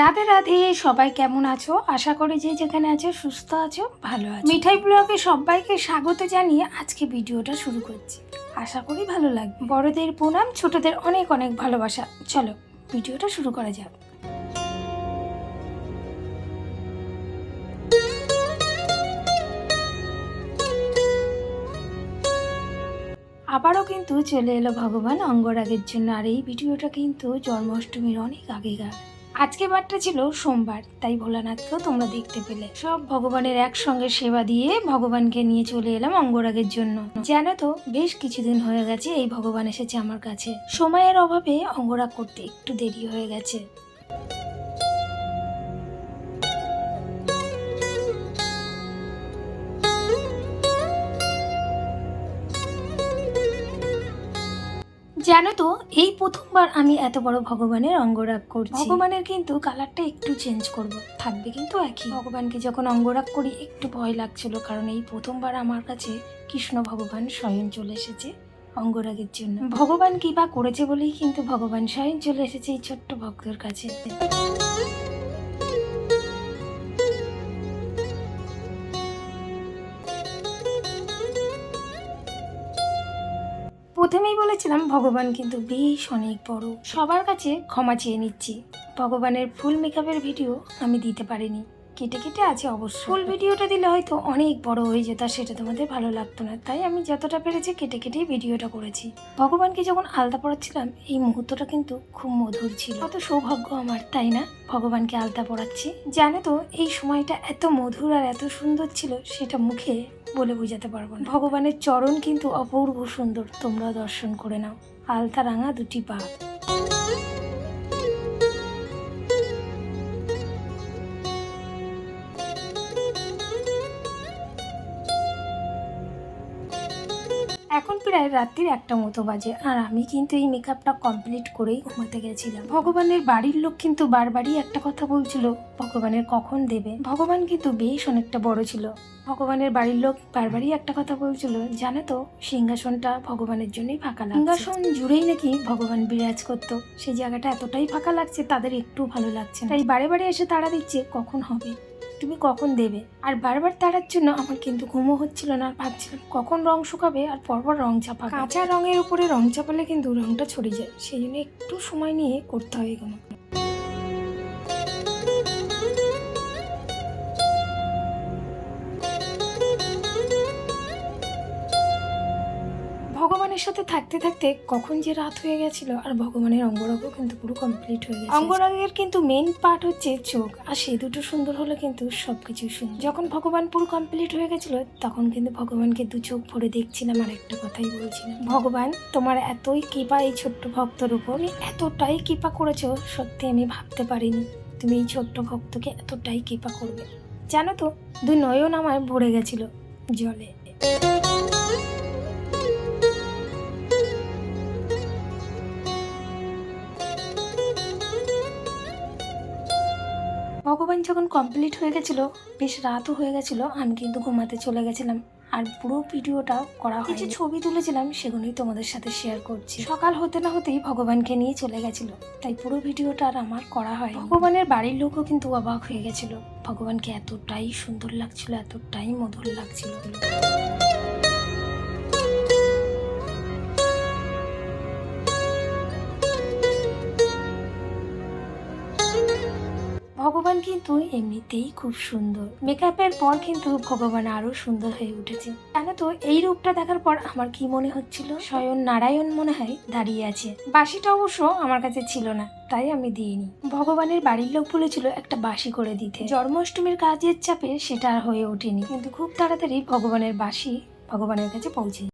রাধে রাধে, সবাই কেমন আছো? আশা করি যে যেখানে আছো, সুস্থ আছো, ভালো আছো। মিঠাই ব্লগে সবাইকে স্বাগত জানিয়ে আজকে ভিডিওটা শুরু করছি। আশা করি ভালো লাগবে। বড়দের প্রণাম, ছোটদের অনেক অনেক ভালোবাসা। চলো, ভিডিওটা শুরু করা যাক। আবারও কিন্তু চলে এলো ভগবান অঙ্গরাগের জন্য। আর এই ভিডিওটা কিন্তু জন্মাষ্টমীর অনেক আগেকার। আজকে বারটা ছিল সোমবার, তাই ভোলানাথকেও তোমরা দেখতে পেলে। সব ভগবানের একসঙ্গে সেবা দিয়ে ভগবানকে নিয়ে চলে এলাম অঙ্গরাগের জন্য। জানো তো, বেশ কিছুদিন হয়ে গেছে এই ভগবান এসেছে আমার কাছে। সময়ের অভাবে অঙ্গরাগ করতে একটু দেরি হয়ে গেছে। জানো তো এই প্রথমবার আমি এত বড় ভগবানের অঙ্গরাগ করছি। ভগবানের কিন্তু কালারটা একটু চেঞ্জ করব। থাকবে কিন্তু একই। ভগবানকে যখন অঙ্গরাগ করি একটু ভয় লাগছিল কারণ এই প্রথমবার আমার কাছে কৃষ্ণ ভগবান স্বয়ং চলে এসেছে অঙ্গরাগের জন্য। ভগবান কি বা করেছে বলেই কিন্তু ভগবান স্বয়ং চলে এসেছে এই ছোট্ট ভক্তর কাছে। প্রথমেই বলেছিলাম ভগবান কিন্তু বেশ অনেক বড়। সবার কাছে ক্ষমা চেয়ে নিচ্ছি। ভগবানের ফুল মেকআপের ভিডিও আমি দিতে পারিনি। কেটে কেটে আছে অবশ্য। ফুল ভিডিওটা দিলে হয়তো অনেক বড় হয়ে যেত আর সেটা তোমাদের ভালো লাগতো না। তাই আমি যতটা পেরেছি কেটে কেটেই ভিডিওটা করেছি। ভগবানকে যখন আলতা পড়াচ্ছিলাম এই মুহূর্তটা কিন্তু খুব মধুর ছিল। কত সৌভাগ্য আমার, তাই না? ভগবানকে আলতা পড়াচ্ছি জানো তো, এই সময়টা এত মধুর আর এত সুন্দর ছিল, সেটা মুখে বলে বোঝাতে পারব না। ভগবানের চরণ কিন্তু অপূর্ব সুন্দর। তোমরা দর্শন করে নাও। আলতা রাঙা দুটি পা। এখন প্রায় রাত্রির একটা মতো বাজে, আর আমি কিন্তু এই মেকআপটা কমপ্লিট করেই ঘুমাতে গেছিলাম। ভগবানের বাড়ির লোক কিন্তু বারবারই একটা কথা বলছিল, ভগবানের কখন দেবে? ভগবান কিন্তু বেশ অনেকটা বড় ছিল। ভগবানের বাড়ির লোক বারবারই একটা কথা বলছিল, জানো তো, সিংহাসনটা ভগবানের জন্যই ফাঁকা লাগছে। সিংহাসন জুড়েই নাকি ভগবান বিরাজ করতো। সেই জায়গাটা এতটাই ফাঁকা লাগছে, তাদের একটু ভালো লাগছে তাই বারে বারে এসে তাড়া দিচ্ছে কখন হবে। তুমি কখন দেবে? আর বারবার তাড়ার জন্য আমার কিন্তু ঘুমো হচ্ছিল না। আর ভাবছিলাম কখন রং শুকাবে আর পরপর রং চাপা কাঁচা রঙের উপরে রং চাপালে কিন্তু রংটা ছড়িয়ে যায়। সেই জন্য একটু সময় নিয়ে করতে হয় এগুলো। ভগবানের সাথে থাকতে থাকতে কখন যে রাত হয়ে গেছিল আর ভগবানের অঙ্গরাগও কিন্তু পুরো কমপ্লিট হয়ে গেছে। অঙ্গরাগের কিন্তু মেন পার্ট হচ্ছে চোখ আর সেই দুটো সুন্দর হলে কিন্তু সবকিছু সুন্দর। যখন ভগবান পুরো কমপ্লিট হয়ে গেছিল তখন কিন্তু ভগবানকে দু চোখ ভরে দেখছিলাম আর একটা কথাই বলছিলাম। ভগবান তোমার এতই কৃপা এই ছোট্ট ভক্তর উপর। এতটাই কৃপা করেছ সত্যি আমি ভাবতে পারিনি তুমি এই ছোট্ট ভক্তকে এতটাই কৃপা করবে। জানো তো দুই নয়ন আমার ভরে গেছিল জলে। ভগবান যখন কমপ্লিট হয়ে গেছিল বেশ রাতও হয়ে গেছিল আমি কিন্তু ঘুমাতে চলে গেছিলাম। আর পুরো ভিডিওটা করা হয় কিছু ছবি তুলেছিলাম সেগুলোই তোমাদের সাথে শেয়ার করছি। সকাল হতে না হতেই ভগবানকে নিয়ে চলে গেছিল। তাই পুরো ভিডিওটা আর আমার করা হয় ভগবানের বাড়ির লোকও কিন্তু অবাক হয়ে গেছিল। ভগবানকে এতটাই সুন্দর লাগছিল এতটাই মধুর লাগছিল। ভগবান কিন্তু এমনিতেই খুব সুন্দর। মেকআপের পর কিন্তু ভগবান আরও সুন্দর হয়ে উঠেছে। জানো তো, এই রূপটা দেখার পর আমার কি মনে হচ্ছিল? স্বয়ং নারায়ণ মনে হয় দাঁড়িয়ে আছে। বাসিটা অবশ্য আমার কাছে ছিল না, তাই আমি দিইনি। ভগবানের বাড়ির লোক বলেছিল একটা বাসি করে দিতে। জন্মাষ্টমীর কাজের চাপে সেটা আর হয়ে ওঠেনি। কিন্তু খুব তাড়াতাড়ি ভগবানের বাসি ভগবানের কাছে পৌঁছে